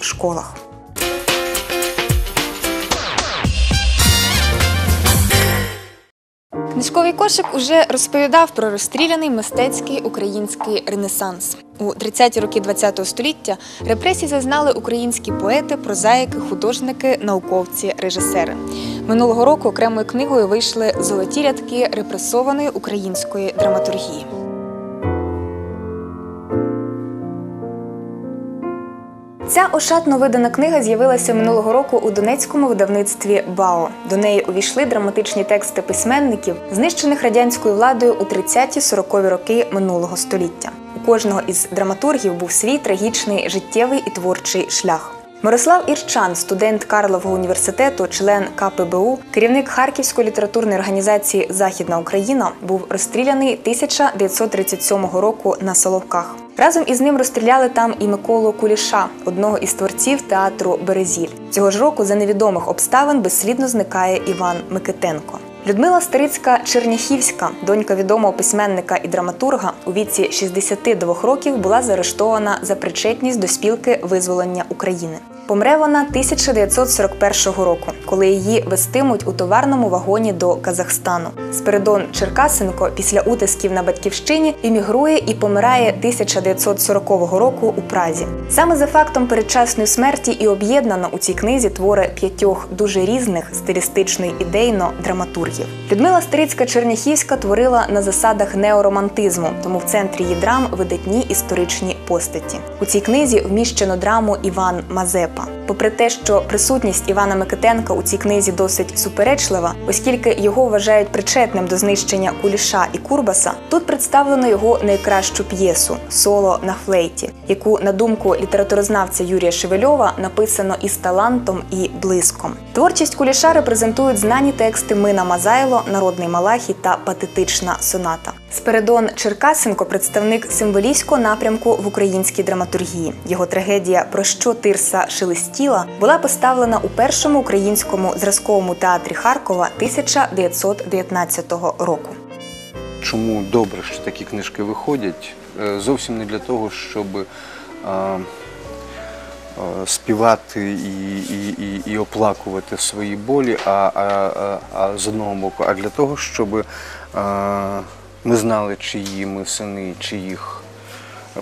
школах. Книжковий кошик уже розповідав про розстріляний мистецький український ренесанс. У 30-ті роки ХХ століття репресій зазнали українські поети, прозаїки, художники, науковці, режисери. Минулого року окремою книгою вийшли золоті рядки репресованої української драматургії. Ця ошатно видана книга з'явилася минулого року у донецькому видавництві БАО. До неї увійшли драматичні тексти письменників, знищених радянською владою у 30-40-ві роки минулого століття. У кожного із драматургів був свій трагічний життєвий і творчий шлях. Мирослав Ірчан, студент Карлового університету, член КПБУ, керівник Харківської літературної організації Західна Україна, був розстріляний 1937 року на Соловках. Разом із ним розстріляли там і Миколу Куліша, одного із творців театру Березіль. Цього ж року за невідомих обставин безслідно зникає Іван Микитенко. Людмила Старицька Черняхівська, донька відомого письменника і драматурга, у віці 62 років була заарештована за причетність до спілки визволення України. Помре вона 1941 року, коли її вестимуть у товарному вагоні до Казахстану. Спиридон Черкасенко після утисків на батьківщині емігрує і помирає 1940 року у Празі. Саме за фактом передчасної смерті і об'єднано у цій книзі твори п'ятьох дуже різних стилістично й ідейно драматургів. Людмила Старицька Черняхівська творила на засадах неоромантизму, тому в центрі її драм видатні історичні постаті. У цій книзі вміщено драму Іван Мазепа. Попри те, що присутність Івана Микитенка у цій книзі досить суперечлива, оскільки його вважають причетним до знищення Куліша і Курбаса, тут представлено його найкращу п'єсу соло на флейті, яку, на думку літературознавця Юрія Шевельова, написано із талантом і блиском. Творчість Куліша репрезентують знані тексти Мина Мазайло, Народний Малахі та патетична соната. Спиридон Черкасенко представник символійського напрямку в українській драматургії. Його трагедія Про що Тирса шелестіла була поставлена у першому українському зразковому театрі Харкова 1919 року. Чому добре, що такі книжки виходять? Е, Зовсім не для того, щоб е, е, співати і, і, і, і оплакувати свої болі, а, а, а, а з одного боку, а для того, щоб е, ми знали, чиї ми сини, чиїх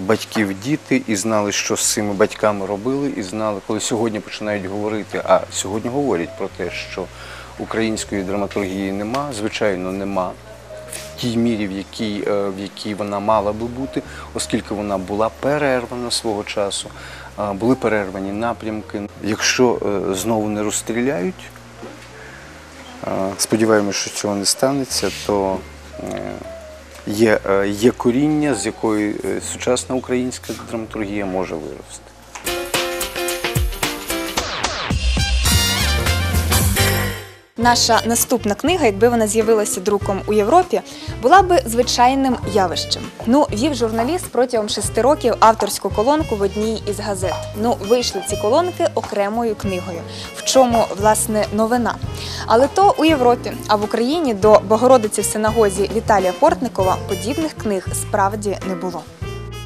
батьків діти, і знали, що з цими батьками робили, і знали, коли сьогодні починають говорити, а сьогодні говорять про те, що української драматургії нема, звичайно, нема в тій мірі, в якій, е, в якій вона мала би бути, оскільки вона була перервана свого часу, були перервані напрямки. Якщо е, знову не розстріляють, сподіваємося, що цього не станеться, то е, є, е, є коріння, з якої е, сучасна українська драматургія може вирости. Наша наступна книга, якби вона з'явилася друком у Європі, була би звичайним явищем. Ну, вів журналіст протягом шести років авторську колонку в одній із газет. Ну, вийшли ці колонки окремою книгою. В чому власне новина? Але то у Європі, а в Україні до Богородиці в синагозі Віталія Портникова подібних книг справді не було.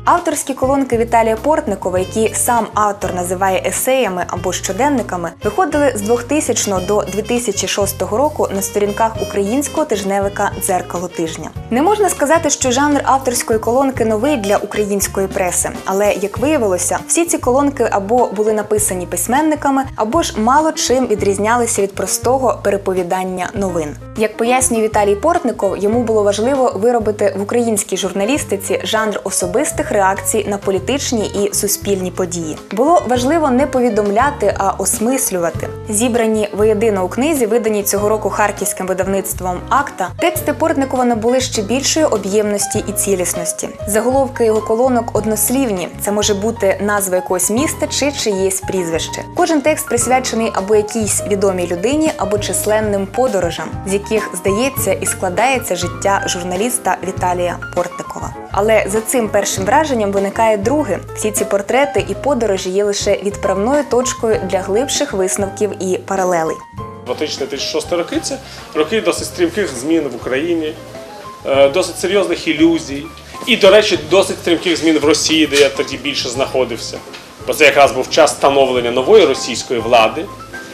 Авторські колонки Віталія Портникова, які сам автор називає есеями або щоденниками, виходили з 2000 до 2006 року на сторінках українського тижневика Дзеркало тижня. Не можна сказати, що жанр авторської колонки новий для української преси, але як виявилося, всі ці колонки або були написані письменниками, або ж мало чим відрізнялися від простого переповідання новин. Як пояснює Віталій Портников, йому було важливо виробити в українській журналістиці жанр особистих реакцій на політичні і суспільні події. Було важливо не повідомляти, а осмислювати. Зібрані воєдино у книзі, видані цього року харківським видавництвом Акта, тексти Портникова набули ще більшої об'ємності і цілісності. Заголовки його колонок однослівні. Це може бути назва якогось міста чи чиєсь прізвище. Кожен текст присвячений або якійсь відомій людині, або численним подорожам, з яких здається і складається життя журналіста Віталія Портникова. Але за цим першим враженням виникає друге. Всі ці портрети і подорожі є лише відправною точкою для глибших висновків і паралелей. 2000-2006 роки це роки досить стрімких змін в Україні, е, досить серйозних ілюзій. І, до речі, досить стрімких змін в Росії, де я тоді більше знаходився. Бо це якраз був час становлення нової російської влади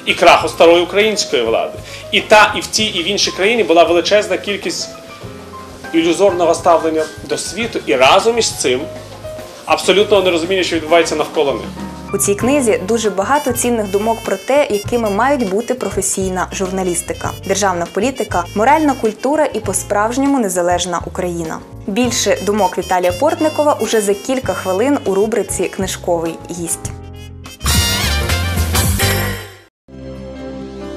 і краху старої української влади. І та, і в тій, і в іншій країні була величезна кількість ілюзорного ставлення до світу, і разом із цим абсолютного нерозуміння, що відбувається навколо них. У цій книзі дуже багато цінних думок про те, якими мають бути професійна журналістика, державна політика, моральна культура і по-справжньому незалежна Україна. Більше думок Віталія Портникова уже за кілька хвилин у рубриці Книжковий гість.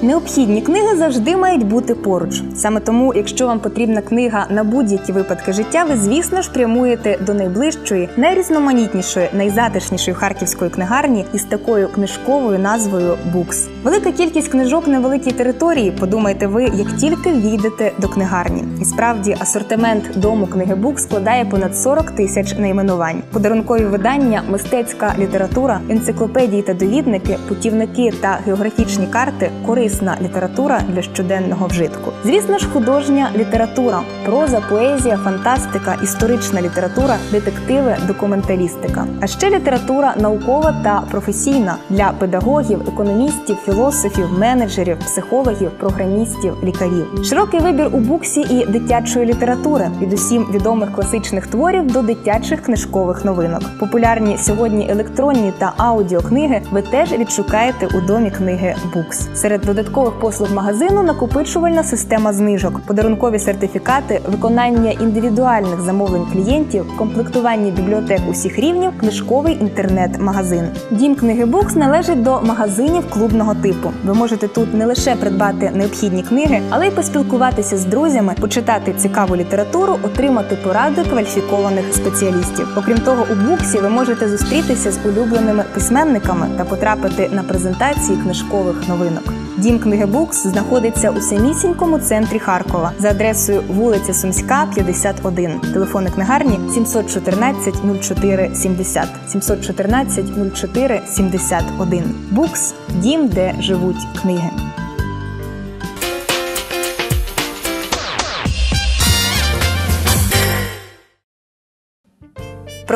Необхідні книги завжди мають бути поруч. Саме тому, якщо вам потрібна книга на будь-які випадки життя, ви звісно ж прямуєте до найближчої, найрізноманітнішої, найзатишнішої харківської книгарні із такою книжковою назвою Букс. Велика кількість книжок на великій території. Подумайте ви, як тільки війдете до книгарні. І справді асортимент дому книги Букс складає понад 40 тисяч найменувань. Подарункові видання, мистецька література, енциклопедії та довідники, путівники та географічні карти корисна література для щоденного вжитку. Звісно ж, художня література, проза, поезія, фантастика, історична література, детективи, документалістика. А ще література наукова та професійна для педагогів, економістів, філософів, менеджерів, психологів, програмістів, лікарів. Широкий вибір у буксі і дитячої літератури від усім відомих класичних творів до дитячих книжкових новинок. Популярні сьогодні електронні та аудіокниги ви теж відшукаєте у домі книги Букс. Серед додаткових послуг магазину накопичувальна система знижок, подарункові сертифікати, виконання індивідуальних замовлень клієнтів, комплектування бібліотек усіх рівнів, книжковий інтернет-магазин. Дім книги Букс належить до магазинів клубного типу. Ви можете тут не лише придбати необхідні книги, але й поспілкуватися з друзями, почитати цікаву літературу, отримати поради кваліфікованих спеціалістів. Окрім того, у буксі ви можете зустрітися з улюбленими письменниками та потрапити на презентації книжкових новинок. Дім книги Букс знаходиться у самісінькому центрі Харкова за адресою вулиця Сумська, 51. Телефони книгарні 714 04 70 714 04 71. Букс дім, де живуть книги.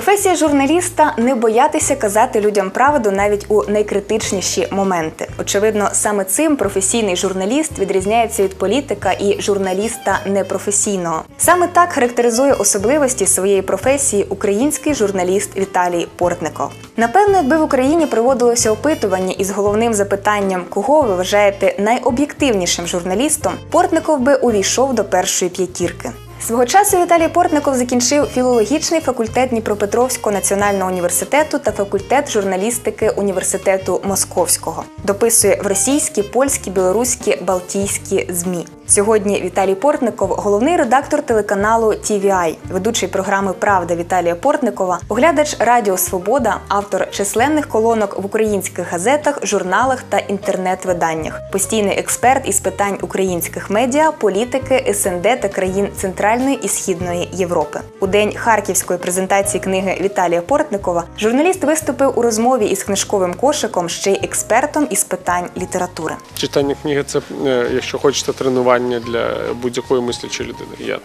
Професія журналіста не боятися казати людям правду навіть у найкритичніші моменти. Очевидно, саме цим професійний журналіст відрізняється від політика і журналіста непрофесійного. Саме так характеризує особливості своєї професії український журналіст Віталій Портников. Напевно, якби в Україні проводилося опитування із головним запитанням, кого ви вважаєте найоб'єктивнішим журналістом, Портников би увійшов до першої п'ятірки. Свого часу Віталій Портников закінчив філологічний факультет Дніпропетровського національного університету та факультет журналістики університету Московського. Дописує в російські, польські, білоруські, балтійські змі. Сьогодні Віталій Портников головний редактор телеканалу TVI, ведучий програми Правда Віталія Портникова, оглядач Радіо Свобода, автор численних колонок в українських газетах, журналах та інтернет-виданнях, постійний експерт із питань українських медіа, політики, СНД та країн Центральної і Східної Європи. У день харківської презентації книги Віталія Портникова журналіст виступив у розмові із книжковим кошиком ще й експертом із питань літератури. Читання книги це, е, якщо хочете, тренування для будь-якої мислячої людини. Я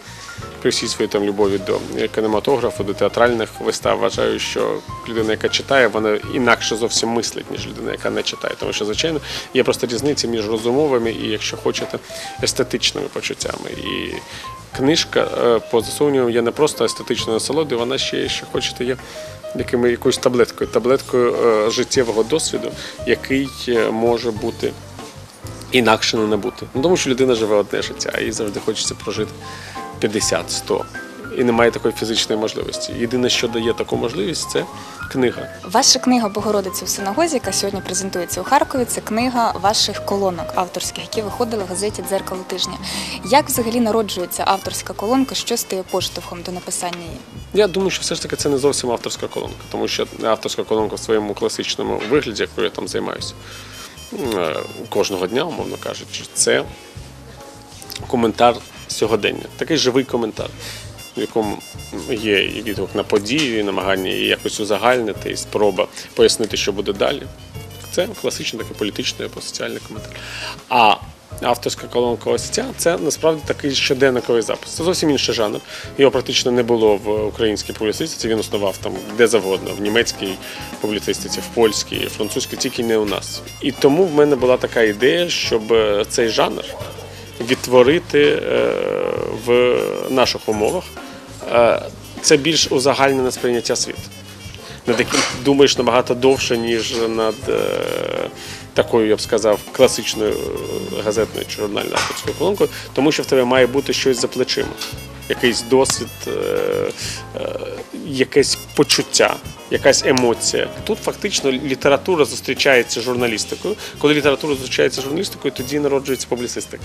при всій своїй там любові до кінематографу, до театральних вистав вважаю, що людина, яка читає, вона інакше зовсім мислить, ніж людина, яка не читає. Тому що, звичайно, є просто різниця між розумовими і, якщо хочете, естетичними почуттями. І книжка, е, поза є не просто естетичною насолодою, вона ще, якщо хочете, є якими, таблеткою, таблеткою е, життєвого досвіду, який е, може бути інакше не бути. Ну, тому що людина живе одне життя, а їй завжди хочеться прожити 50-100. І немає такої фізичної можливості. Єдине, що дає таку можливість, це книга. Ваша книга Богородиця в синагозі, яка сьогодні презентується у Харкові, це книга ваших колонок авторських, які виходили в газеті Дзеркало тижня. Як взагалі народжується авторська колонка? Що стає поштовхом до написання її? Я думаю, що все ж таки це не зовсім авторська колонка, тому що авторська колонка в своєму класичному вигляді, якою я там займаюся кожного дня, умовно кажучи, це коментар сьогодення, такий живий коментар, в якому є відгук на подію, і намагання її якось узагальнити, і спроба пояснити, що буде далі. Це класичний такий політичний або соціальний коментар. А авторська колонка ось ця це насправді такий щоденниковий запис. Це зовсім інший жанр. Його практично не було в українській публіцистиці. Він існував там де завгодно, в німецькій публіцистиці, в польській, французькій, тільки не у нас. І тому в мене була така ідея, щоб е, цей жанр відтворити е, в наших умовах. Е, Це більш узагальнене сприйняття світу над яким думаєш набагато довше, ніж над е, такою, я б сказав, класичною е, газетною чи журнальною авторською колонкою, тому що в тебе має бути щось за плечима. Якийсь досвід, е, якесь почуття, якась емоція. Тут фактично література зустрічається з журналістикою. Коли література зустрічається з журналістикою, тоді народжується публіцистика.